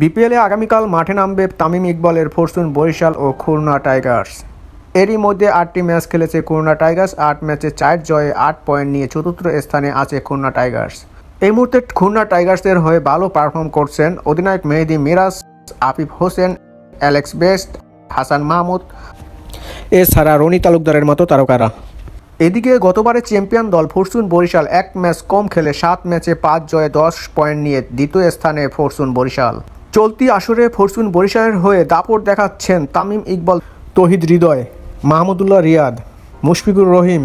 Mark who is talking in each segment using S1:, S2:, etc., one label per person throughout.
S1: বিপিএলে আগামীকাল মাঠে নামবে তামিম ইকবালের ফরচুন বরিশাল ও খুলনা টাইগার্স। এরই মধ্যে আটটি ম্যাচ খেলেছে খুলনা টাইগার্স, আট ম্যাচে চার জয়ে আট পয়েন্ট নিয়ে চতুর্থ স্থানে আছে খুলনা টাইগার্স। এই মুহূর্তে খুলনা টাইগার্সের হয়ে ভালো পারফর্ম করছেন অধিনায়ক মেহেদি মিরাজ, আফিফ হোসেন, অ্যালেক্স বেস্ট, হাসান মাহমুদ। এছাড়া রনি তালুকদারের মতো তারকারা। এদিকে গতবারের চ্যাম্পিয়ন দল ফরচুন বরিশাল এক ম্যাচ কম খেলে সাত ম্যাচে পাঁচ জয়ে দশ পয়েন্ট নিয়ে দ্বিতীয় স্থানে ফরচুন বরিশাল। চলতি আসরে ফরচুন বরিশালের হয়ে দাপট দেখাচ্ছেন Tamim Iqbal, Towhid Hridoy, Mahmudullah Riyad, Mushfiqur Rahim,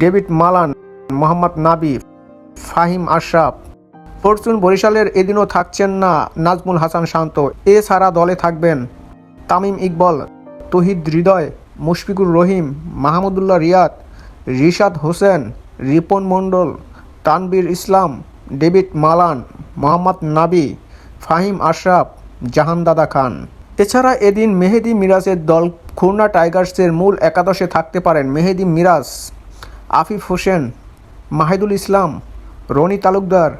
S1: David Malan, Mohammad Nabi Faheem Ashraf. Fortune বরিশালের এদিনও থাকছেন না নাজমুল হাসান শান্ত এছাড়া দলে থাকবেন তামিম ইকবল, তহিদ হৃদয়, মুশফিকুর রহিম, মাহমুদুল্লাহ রিয়াদ রিশাদ হোসেন, রিপন মণ্ডল তানবীর ইসলাম, ডেভিড মালান, মোহাম্মদ নাবি, ফাহিম আশরাফ, জাহানদাদা খান। এছাড়া এদিন মেহেদি মিরাজের দল খুলনা টাইগার্সের মূল একাদশে থাকতে পারেন মেহেদি মিরাজ, আফিফ হোসেন, মাহিদুল ইসলাম, রনি তালুকদার,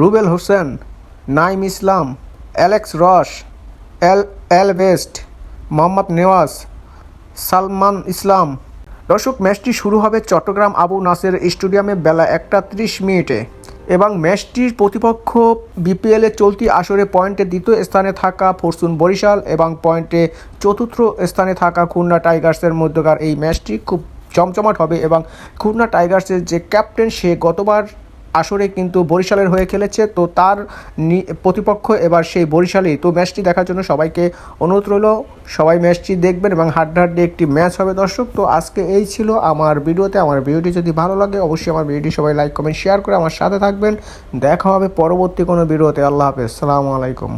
S1: রুবেল হোসেন, নাইম ইসলাম, অ্যালেক্স রস, এল এল বেস্ট মোহাম্মদ নেওয়াজ, সালমান ইসলাম দর্শক, ম্যাচটি শুরু হবে চট্টগ্রাম আবু নাসের স্টেডিয়ামে বেলা একটা ত্রিশ মিনিটে এবং ম্যাচটির প্রতিপক্ষ বিপিএলে চলতি আসরে পয়েন্টে দ্বিতীয় স্থানে থাকা ফরসুন বরিশাল এবং পয়েন্টে চতুর্থ স্থানে থাকা খুলনা টাইগার্সের মধ্যকার এই ম্যাচটি খুব জমজমাট হবে এবং খুলনা টাইগার্সের যে ক্যাপ্টেন, সে গতবার আসরে কিন্তু বরিশালের হয়ে খেলেছে। তো তার প্রতিপক্ষ এবার সেই বরিশালেই। তো ম্যাচটি দেখার জন্য সবাইকে অনুরোধ রইল। সবাই ম্যাচটি দেখবেন এবং হাড্ডাহাড্ডি একটি ম্যাচ হবে দর্শক। তো আজকে এই ছিল আমার ভিডিওতে। আমার ভিডিওটি যদি ভালো লাগে, অবশ্যই আমার ভিডিওটি সবাই লাইক, কমেন্ট, শেয়ার করে আমার সাথে থাকবেন। দেখা হবে পরবর্তী কোনো ভিডিওতে। আল্লাহ হাফেজ। সালামু আলাইকুম।